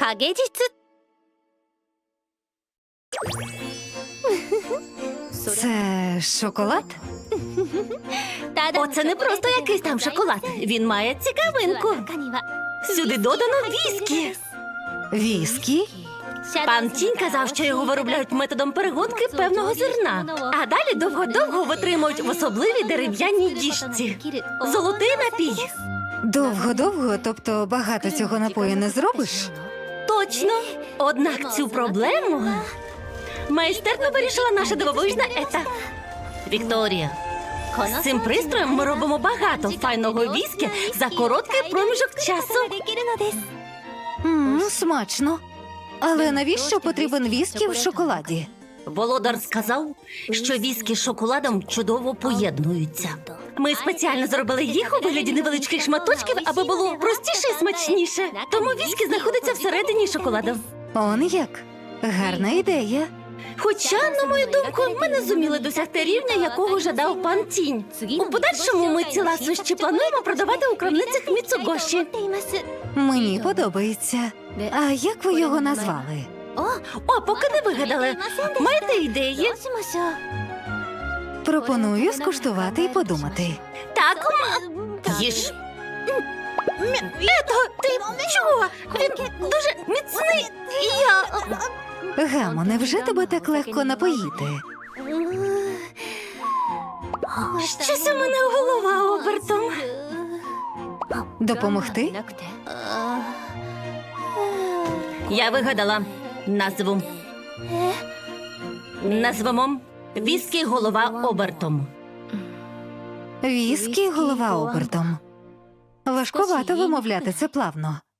影実 Це шоколад? Оце не просто якийсь там шоколад. Він має цікавинку. Сюди додано віскі. Віскі? Пан Тінь казав, що його виробляють методом перегонки певного зерна, а далі довго-довго витримують в особливій дерев'яній діжці. Золотий напій. Довго-довго, тобто багато цього напою не зробиш? Точно. Однак цю проблему майстерно вирішила наша дивовижна ета. Вікторія. З цим пристроєм ми робимо багато файного віскі за короткий проміжок часу. Мм, смачно. Але навіщо потрібен віскі в шоколаді? Володар сказав, що віскі з шоколадом чудово поєднуються. Ми спеціально зробили їх у вигляді невеличких шматочків, аби було простіше і смачніше. Тому віскі знаходиться всередині шоколаду. Он як? Гарна ідея. Хоча, на мою думку, ми не зуміли досягти рівня, якого жадав пан Тінь. У подальшому ми ці ласощі плануємо продавати у крамницях Міцугоші. Мені подобається. А як ви його назвали? О, поки не вигадали. Маєте ідеї? Пропоную скуштувати і подумати. Так, їж. Ето, ти чого? Він дуже міцний. І Я. Гамо, невже тебе так легко напоїти? Щось у мене голова обертом. Допомогти? Я вигадала назву. Назвемо віскі голова обертом. Віскі голова обертом. Важкувато вимовляти це плавно.